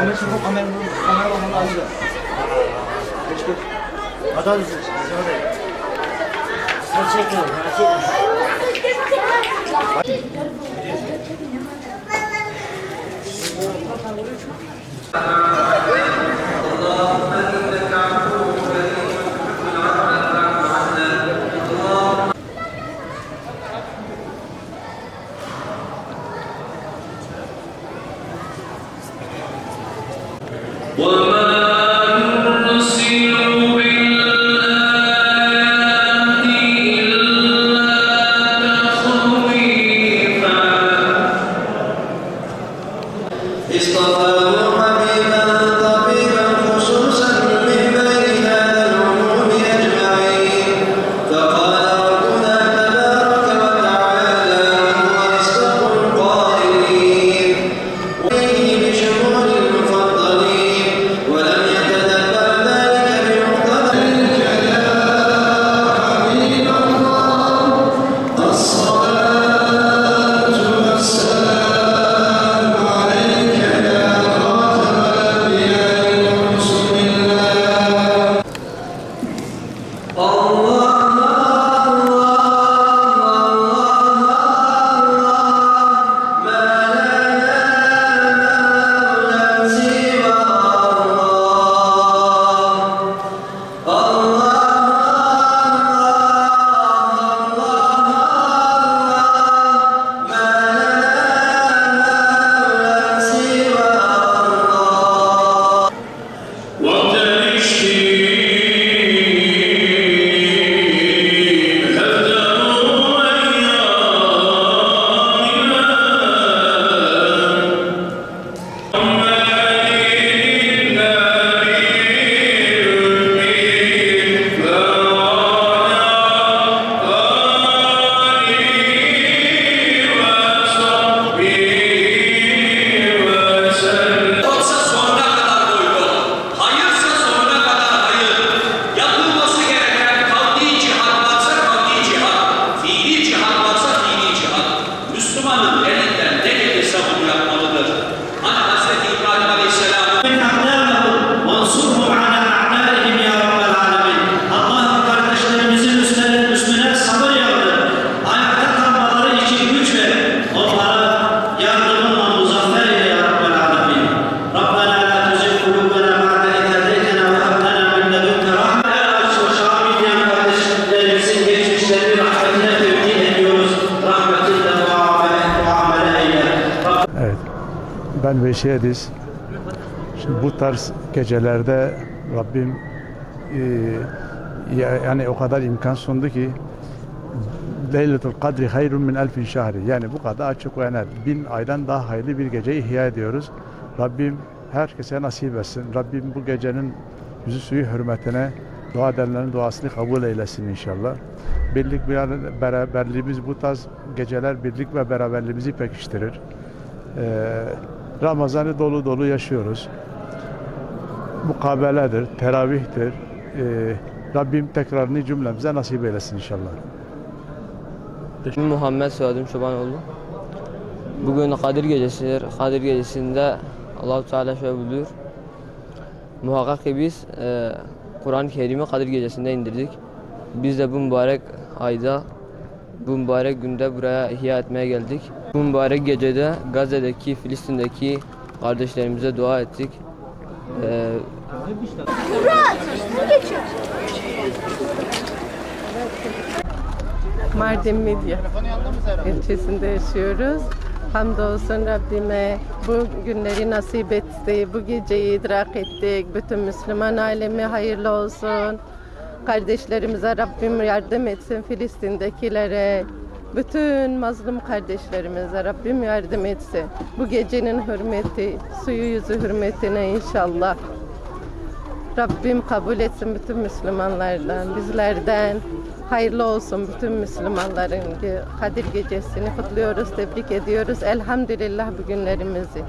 kameranın kameramanın ağzı. Geç geç. Adam mısın? Sen çekin. Çekin. Ben Veşi Ediz. Şimdi bu tarz gecelerde Rabbim e, ya- yani o kadar imkan sundu ki Leyletul Kadri hayrun min elfin şahri. Yani bu kadar açık ve net. Bin aydan daha hayırlı bir gece ihya ediyoruz. Rabbim herkese nasip etsin. Rabbim bu gecenin yüzü suyu hürmetine dua edenlerin duasını kabul eylesin inşallah. Birlik beraberliğimiz bu tarz geceler birlik ve beraberliğimizi pekiştirir. Ee, Ramazan'ı dolu dolu yaşıyoruz. Mukabeledir, teravihtir. Ee, Rabbim tekrarını cümlemize nasip eylesin inşallah. Muhammed Suadim Çobanoğlu. Bugün Kadir Gecesidir. Kadir Gecesi'nde Allahu Teala şöyle buyuruyor. Muhakkak ki biz e, Kur'an-ı Kerim'i Kadir Gecesi'nde indirdik. Biz de bu mübarek ayda, bu mübarek günde buraya ihya etmeye geldik. Bu mübarek gecede Gazze'deki, Filistin'deki kardeşlerimize dua ettik. E, Mardin Midye ilçesinde yaşıyoruz. Hamdolsun Rabbime bu günleri nasip etti, bu geceyi idrak ettik. Bütün Müslüman alemi hayırlı olsun. Kardeşlerimize Rabbim yardım etsin Filistin'dekilere. Bütün mazlum kardeşlerimize Rabbim yardım etsin. Bu gecenin hürmeti, suyu yüzü hürmetine inşallah. Rabbim kabul etsin bütün Müslümanlardan, bizlerden. Hayırlı olsun bütün Müslümanların Kadir Gecesi'ni kutluyoruz, tebrik ediyoruz. Elhamdülillah bugünlerimizi.